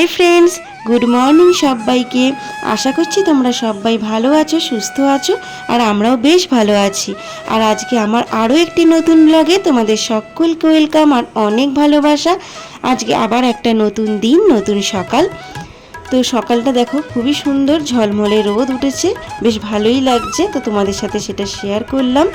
hi friends good morning সবাইকে। আশা করছি তোমরা সবাই ভালো আছো, সুস্থ আছো, আর আমরাও বেশ ভালো আছি। আর আজকে আমার আরও একটি নতুন ব্লগে তোমাদের সকলকে ওয়েলকাম আর অনেক ভালোবাসা। আজকে আবার একটা নতুন দিন, নতুন সকাল। তো সকালটা দেখো, খুবই সুন্দর, ঝলমলে রোদ উঠেছে, বেশ ভালোই লাগছে। তো তোমাদের সাথে সেটা শেয়ার করলাম।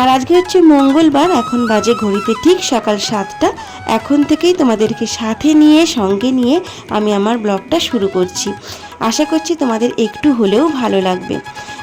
আর আজকে হচ্ছে মঙ্গলবার, এখন বাজে ঘড়িতে ঠিক সকাল সাতটা। এখন থেকেই তোমাদেরকে সাথে নিয়ে, সঙ্গে নিয়ে আমি আমার ব্লগটা শুরু করছি। আশা করছি তোমাদের একটু হলেও ভালো লাগবে।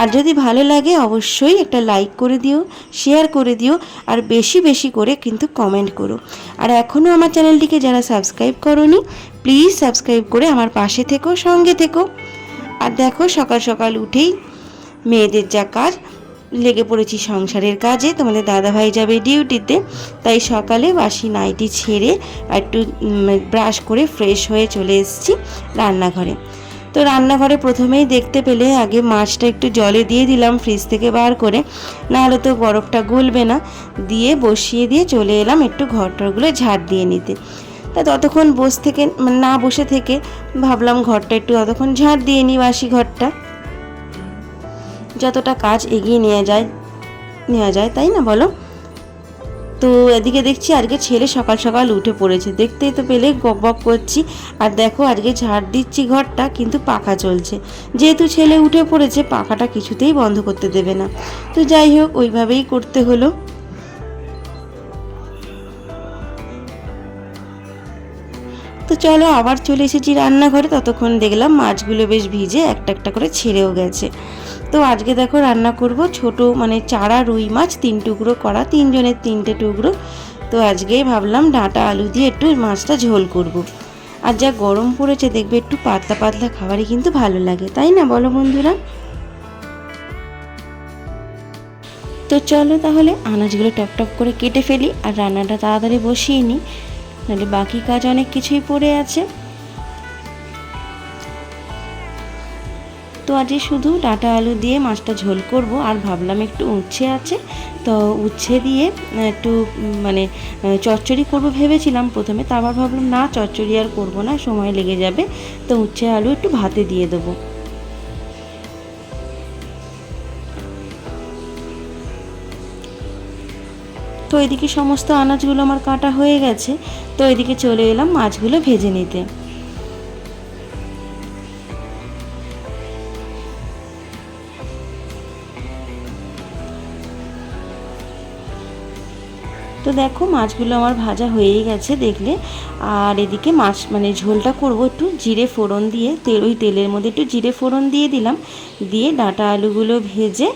আর যদি ভালো লাগে অবশ্যই একটা লাইক করে দিও, শেয়ার করে দিও, আর বেশি বেশি করে কিন্তু কমেন্ট করো। আর এখনও আমার চ্যানেলটিকে যারা সাবস্ক্রাইব করনি, প্লিজ সাবস্ক্রাইব করে আমার পাশে থেকো, সঙ্গে থেকো। আর দেখো সকাল সকাল উঠেই মেয়েদের যা কাজ লেগে পড়েছি সংসারের কাজে। তোমাদের দাদাভাই যাবে ডিউটিতে, তাই সকালে বাসি নাইটি ছেড়ে একটু ব্রাশ করে ফ্রেশ হয়ে চলে এসেছি রান্নাঘরে। তো রান্নাঘরে প্রথমেই দেখতে পেলে আগে মাছটা একটু জলে দিয়ে দিলাম ফ্রিজ থেকে বার করে, নাহলে তো বরফটা গলবে না। দিয়ে বসিয়ে দিয়ে চলে এলাম একটু ঘরটরগুলো ঝাড় দিয়ে নিতে। তা ততক্ষণ বস থেকে, না বসে থেকে ভাবলাম ঘরটা একটু ততক্ষণ ঝাড় দিয়ে নিই বাসি ঘরটা। যতটা কাজ এগিয়ে নিয়ে যায়, নেওয়া যায়, তাই না বলো? তো এদিকে দেখছি আজকে ছেলে সকাল সকাল উঠে পড়েছে। দেখতেই তো পেলে গপ বক করছি। আর দেখো আজকে ঝাড় দিচ্ছি ঘরটা, কিন্তু পাখা চলছে। যেহেতু ছেলে উঠে পড়েছে, পাখাটা কিছুতেই বন্ধ করতে দেবে না। তো যাই হোক, ওইভাবেই করতে হলো। তো চলো আবার চলে এসেছি রান্নাঘরে। ততক্ষণ দেখলাম মাছগুলো বেশ ভিজে একটা একটা করে ছেড়েও গেছে। তো আজকে দেখো রান্না করব ছোট মানে চারা রুই মাছ, তিন টুকরো করা তিনজনের তিনটে টুকরো। তো আজকেই ভাবলাম ডাঁটা আলু দিয়ে একটু মাছটা ঝোল করব। আর যা গরম পড়েছে দেখবে একটু পাতলা পাতলা খাবারই কিন্তু ভালো লাগে, তাই না বলো বন্ধুরা? তো চলো তাহলে আনাজগুলো টপ টপ করে কেটে ফেলি আর রান্নাটা তাড়াতাড়ি বসিয়ে নিই। নাহলে বাকি কাজ অনেক কিছুই পড়ে আছে। তো আজকে শুধু ডাটা আলু দিয়ে মাছটা ঝোল করব, আর ভাবলাম একটু উচ্ছে আছে, তো উচ্ছে দিয়ে একটু মানে চচ্চড়ি করব ভেবেছিলাম প্রথমে, তা আবার ভাবলাম না, চচ্চড়ি আর করব না, সময় লেগে যাবে, তো উচ্ছে আলু একটু ভাতে দিয়ে দেবো। তো এদিকে সমস্ত আনাজগুলো আমার কাটা হয়ে গেছে, তো এদিকে চলে এলাম মাছগুলো ভেজে নিতে। তো দেখো মাছগুলো আমার ভাজা হয়েই গেছে দেখলে। আর এদিকে মাছ মানে ঝোলটা করব একটু জিরে ফোড়ন দিয়ে। তেল ওই তেলের মধ্যে একটু জিরে ফোড়ন দিয়ে দিলাম। দিয়ে ডাটা আলুগুলো ভেজে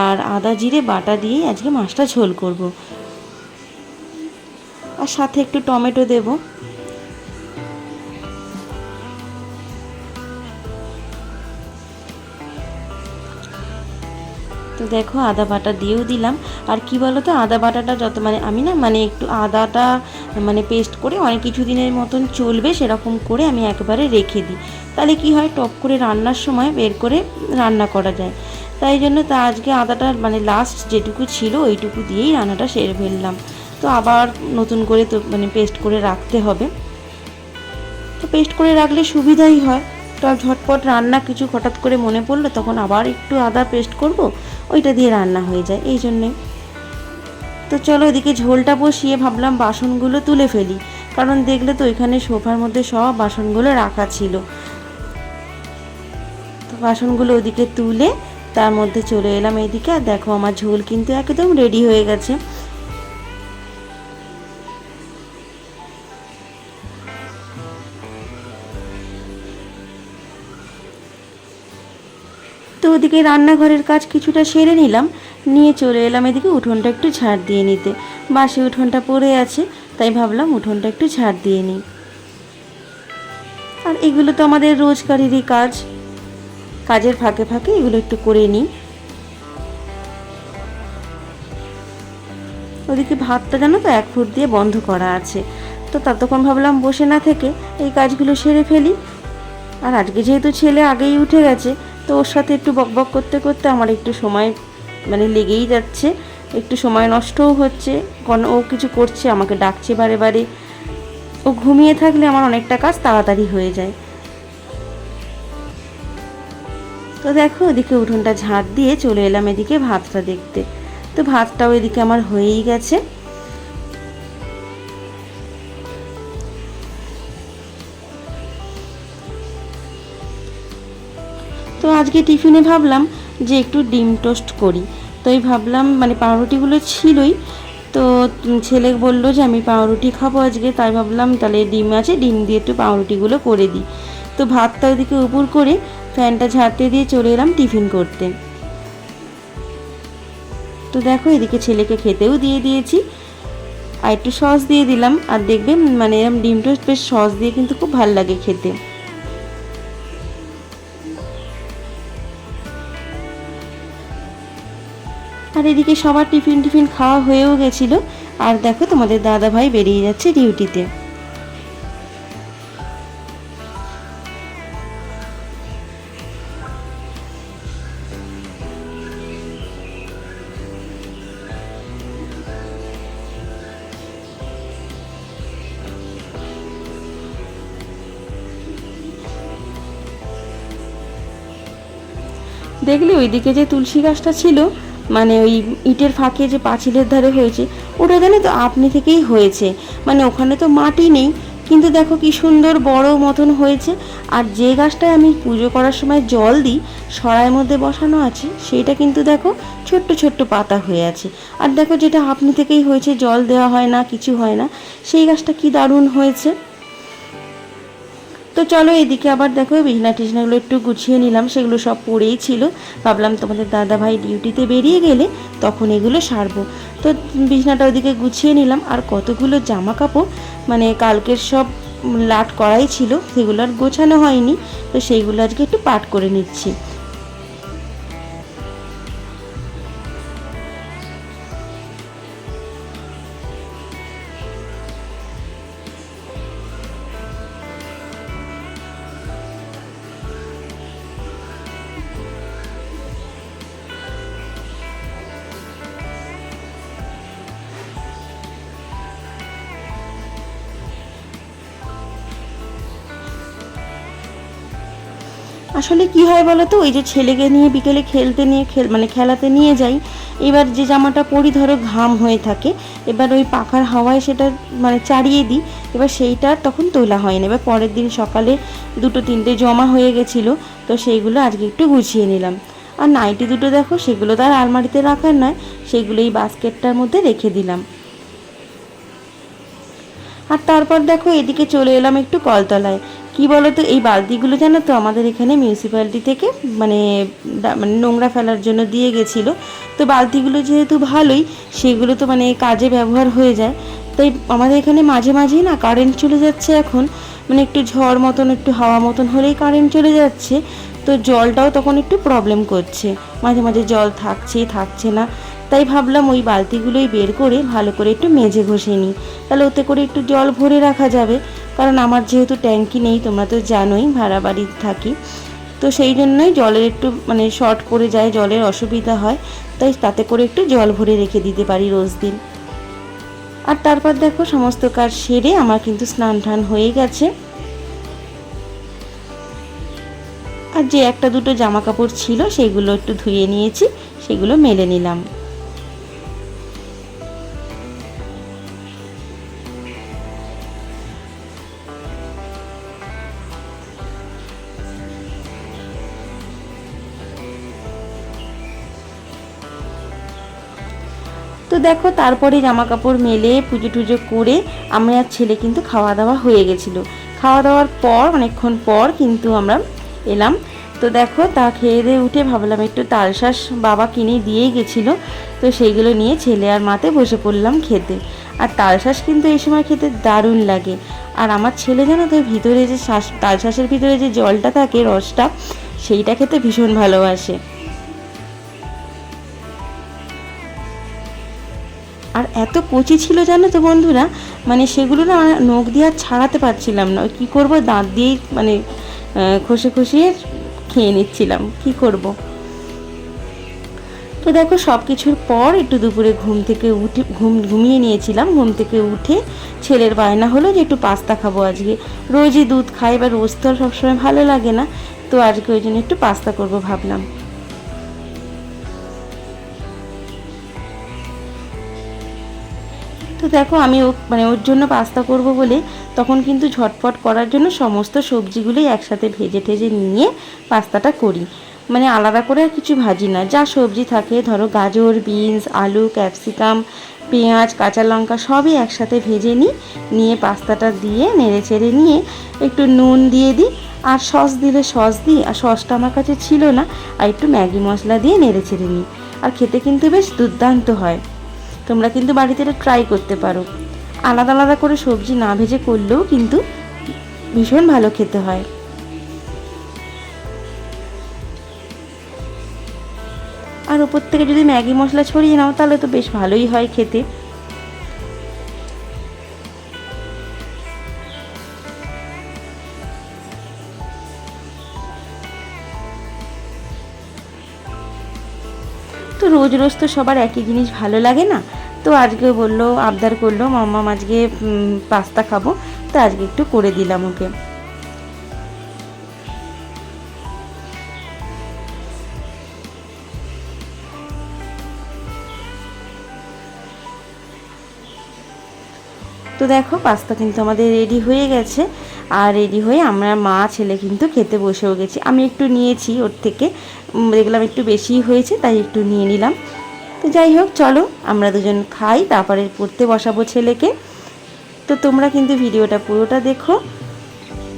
আর আদা, জিরে, বাটা দিয়েই আজকে মাছটা ঝোল করব। আর সাথে একটু টমেটো দেবো। তো দেখো আদা বাটা দিয়েও দিলাম। আর কি বলো তো আদা বাটাটা যত মানে আমি না মানে একটু আদাটা মানে পেস্ট করে অনেক কিছু দিনের মতন চলবে সেরকম করে আমি একবারে রেখে দিই। তাহলে কি হয় টপ করে রান্নার সময় বের করে রান্না করা যায়। তাই জন্য তা আজকে আদাটা মানে লাস্ট যেটুকু ছিল ওইটুকু দিয়েই রান্নাটা সেরে ফেললাম। তো আবার নতুন করে তো মানে পেস্ট করে রাখতে হবে। তো পেস্ট করে রাখলে সুবিধাই হয়। তো ঝটপট রান্না কিছু হঠাৎ করে মনে পড়ল তখন আবার একটু আদা পেস্ট করব। ওইটা দিয়ে রান্না হয়ে যায়, এই জন্যে। তো চলো এদিকে ঝোলটা বসিয়ে ভাবলাম বাসনগুলো তুলে ফেলি, কারণ দেখলে তো ওইখানে সোফার মধ্যে সব বাসনগুলো রাখা ছিল। তো বাসনগুলো ওদিকে তুলে তার মধ্যে চলে এলাম এইদিকে আর দেখো আমার ঝোল কিন্তু একদম রেডি হয়ে গেছে। ওদিকে রান্নাঘরের কাজ কিছুটা সেরে নিলাম। নিয়ে চলে এলাম এদিকে উঠোনটা একটু ঝাড় দিয়ে নিতে। বাসি উঠোনটা পড়ে আছে, তাই ভাবলাম উঠোনটা একটু ঝাড় দিয়ে নিই। আর এগুলো তো আমাদের রোজগারেরই কাজ। কাজের ফাঁকে ফাঁকে এগুলো একটু করে নিই। ওদিকে ভাতটা জানো তো এক ফুট দিয়ে বন্ধ করা আছে। তো ততক্ষণ ভাবলাম বসে না থেকে এই কাজগুলো সেরে ফেলি। আর আজকে যেহেতু ছেলে আগেই উঠে গেছে তো ওর সাথে একটু বকবক করতে করতে আমার একটু সময় মানে লেগেই যাচ্ছে, একটু সময় নষ্টও হচ্ছে, কারণ ও কিছু করছে, আমাকে ডাকছে বারে বারে। ও ঘুমিয়ে থাকলে আমার অনেকটা কাজ তাড়াতাড়ি হয়ে যায়। তো দেখো ওদিকে উঠোনটা ঝাঁট দিয়ে চলে এলাম এদিকে ভাতটা দেখতে। তো ভাতটাও এদিকে আমার হয়েই গেছে। তো আজকে টিফিনে ভাবলাম যে একটু ডিম টোস্ট করি। তো এই ভাবলাম মানে পাউরুটিগুলো ছিলই, তো ছেলে বলল যে আমি পাউরুটি খাব আজকে, তাই ভাবলাম তাহলে ডিম আছে, ডিম দিয়ে একটু পাউরুটিগুলো করে দিই। তো ভাতটা ওদিকে উপর করে ফ্যানটা ঝাড়তে দিয়ে চলে এলাম টিফিন করতে। তো দেখো এদিকে ছেলেকে খেতেও দিয়ে দিয়েছি, আর একটু সস দিয়ে দিলাম, আর দেখবে মানে এরকম ডিম টোস্ট, বেশ সস দিয়ে কিন্তু খুব ভালো লাগে খেতে। আর এদিকে সবার টিফিন টিফিন খাওয়া হয়েও গেছিল। আর দেখো তোমাদের দাদা ভাই বেরিয়ে যাচ্ছে ডিউটিতে। দেখলে ওইদিকে যে তুলসী গাছটা ছিল মানে ওই ইটের ফাঁকে যে পাঁচিলের ধারে হয়েছে, ওটা জানো তো আপনি থেকেই হয়েছে। মানে ওখানে তো মাটি নেই, কিন্তু দেখো কি সুন্দর বড় মতন হয়েছে। আর যে গাছটায় আমি পুজো করার সময় জল দিই, সরাইয়ের মধ্যে বসানো আছে, সেইটা কিন্তু দেখো ছোট্ট ছোট্ট পাতা হয়ে আছে। আর দেখো যেটা আপনি থেকেই হয়েছে, জল দেওয়া হয় না, কিছু হয় না, সেই গাছটা কি দারুণ হয়েছে। তো চলো এদিকে আবার দেখো, বিছনা টিছনাগুলো একটু গুছিয়ে নিলাম, সেগুলো সব পড়েই ছিল। ভাবলাম তোমাদের দাদা ভাই ডিউটিতে বেরিয়ে গেলে তখন এগুলো সারবো। তো বিছনাটা ওদিকে গুছিয়ে নিলাম, আর কতগুলো জামা কাপড় মানে কালকের সব লাট করাই ছিল, সেগুলো আর গোছানো হয়নি। তো সেইগুলো আজকে একটু পাট করে নিচ্ছি। আসলে কি হয় বলো তো ওই যে ছেলেকে নিয়ে বিকেলে খেলতে নিয়ে খেল মানে খেলাতে নিয়ে যাই, এবার যে জামাটা পরি ধরো ঘাম হয়ে থাকে, এবার ওই পাখার হাওয়ায় সেটা মানে চাড়িয়ে দিই, এবার সেইটা তখন তোলা হয় না এবার পরের দিন সকালে দুটো তিনটে জমা হয়ে গেছিল, তো সেইগুলো আজকে একটু গুছিয়ে নিলাম। আর নাইটি দুটো দেখো, সেগুলো তো আর আলমারিতে রাখার নয়, সেগুলো এই বাস্কেটটার মধ্যে রেখে দিলাম। আর তারপর দেখো এদিকে চলে এলাম একটু কলতলায়। কি বলো তো এই বালতিগুলো জানো তো আমাদের এখানে মিউনিসিপ্যালিটি থেকে মানে মানে নোংরা ফেলার জন্য দিয়ে গেছিল। তো বালতিগুলো যেহেতু ভালোই, সেগুলো তো মানে কাজে ব্যবহার হয়ে যায়। তাই আমাদের এখানে মাঝে মাঝেই না কারেন্ট চলে যাচ্ছে এখন। মানে একটু ঝড় মতন, একটু হাওয়া মতন হলেই কারেন্ট চলে যাচ্ছে। তো জলটাও তখন একটু প্রবলেম করছে। মাঝে মাঝে জল থাকছে থাকছে না। তাই ভাবলাম ওই বালতিগুলোই বের করে ভালো করে একটু মেজে ঘষে নিই। তাহলে ওতে করে একটু জল ভরে রাখা যাবে। কারণ আমার যেহেতু ট্যাঙ্কি নেই, তোমরা তো জানোই ভাড়া বাড়িতে থাকি। তো সেই জন্যই জলের একটু মানে শর্ট পড়ে যায়, জলের অসুবিধা হয়। তাই তাতে করে একটু জল ভরে রেখে দিতে পারি রোজ দিন। আর তারপর দেখো সমস্ত কাজ সেরে আমার কিন্তু স্নান টান হয়ে গেছে। আর যে একটা দুটো জামা কাপড় ছিল, সেগুলো একটু ধুয়ে নিয়েছি, সেগুলো মেলে নিলাম। দেখো, তারপরে জামা কাপড় মেলে, পুজো টুজো করে আমি আর ছেলে কিন্তু খাওয়া দাওয়া হয়ে গেছিল। খাওয়া দাওয়ার পর, অনেকক্ষণ পর কিন্তু আমরা এলাম। তো দেখো, তা খেয়ে দিয়ে উঠে ভাবলাম একটু তালশাঁস বাবা কিনে দিয়েই গেছিল। তো সেইগুলো নিয়ে ছেলে আর মাতে বসে পড়লাম খেতে। আর তালশাঁস কিন্তু এই সময় খেতে দারুণ লাগে। আর আমার ছেলে জানো তো ভিতরে যে শ্বাস তালশাঁসের ভিতরে যে জলটা থাকে, রসটা, সেইটা খেতে ভীষণ ভালোবাসে। এত কচি ছিল জানো তো বন্ধুরা? মানে সেগুলো না নখ দিয়ে আর ছাড়াতে পারছিলাম না। কি করব? দাঁত দিয়েই মানে খসে খসিয়ে খেয়ে নিচ্ছিলাম। কি করব? তো দেখো সব কিছুর পর একটু দুপুরে ঘুম থেকে উঠে, ঘুম, ঘুমিয়ে নিয়েছিলাম। ঘুম থেকে উঠে ছেলের বায়না হলো যে একটু পাস্তা খাব আজকে। রোজই দুধ খাই বা রোজ তো সবসময় ভালো লাগে না। তো আজকে ওই জন্য একটু পাস্তা করব ভাবলাম। দেখো, আমি মানে ওর জন্য পাস্তা করব বলে তখন কিন্তু ঝটপট করার জন্য সমস্ত সবজিগুলোই একসাথে ভেজে টেজে নিয়ে পাস্তাটা করি। মানে আলাদা করে আর কিছু ভাজি না। যা সবজি থাকে, ধরো গাজর, বিনস, আলু, ক্যাপসিকাম, পেঁয়াজ, কাঁচা লঙ্কা, সবই একসাথে ভেজে নিই, নিয়ে পাস্তাটা দিয়ে নেড়ে চেড়ে নিয়ে একটু নুন দিয়ে দিই। আর সস দিলে সস দিই, আর সসটা আমার কাছে ছিল না, আর একটু ম্যাগি মশলা দিয়ে নেড়ে চেড়ে নিই। আর খেতে কিন্তু বেশ দুর্দান্ত হয়। তোমরা কিন্তু বাড়িতে এটা ট্রাই করতে পারো। আলাদা আলাদা করে সবজি না ভেজে করলেও কিন্তু ভীষণ ভালো খেতে হয়। আর ওপর থেকে যদি ম্যাগি মশলা ছড়িয়ে নাও, তাহলে তো বেশ ভালোই হয় খেতে। তো রোজ রোজ তো সবার একই জিনিস ভালো লাগে না। তো আজকে বলল, আবদার করল মাম্মা আজকে পাস্তা খাব। তো আজকে একটু করে দিলাম ওকে। তো দেখো, পাস্তা কিন্তু আমাদের রেডি হয়ে গেছে। আর রেডি হয়ে আমরা মা, ছেলে কিন্তু খেতে বসেও গেছি। আমি একটু নিয়েছি ওর থেকে। দেখলাম একটু বেশি হয়েছে, তাই একটু নিয়ে নিলাম। তো যাই হোক, চলো, আমরা দুজন খাই, তারপরে পড়তে বসাবো ছেলেকে। তো তোমরা কিন্তু ভিডিওটা পুরোটা দেখো।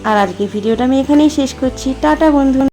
আর আজকে ভিডিওটা আমি এখানেই শেষ করছি। টাটা বন্ধু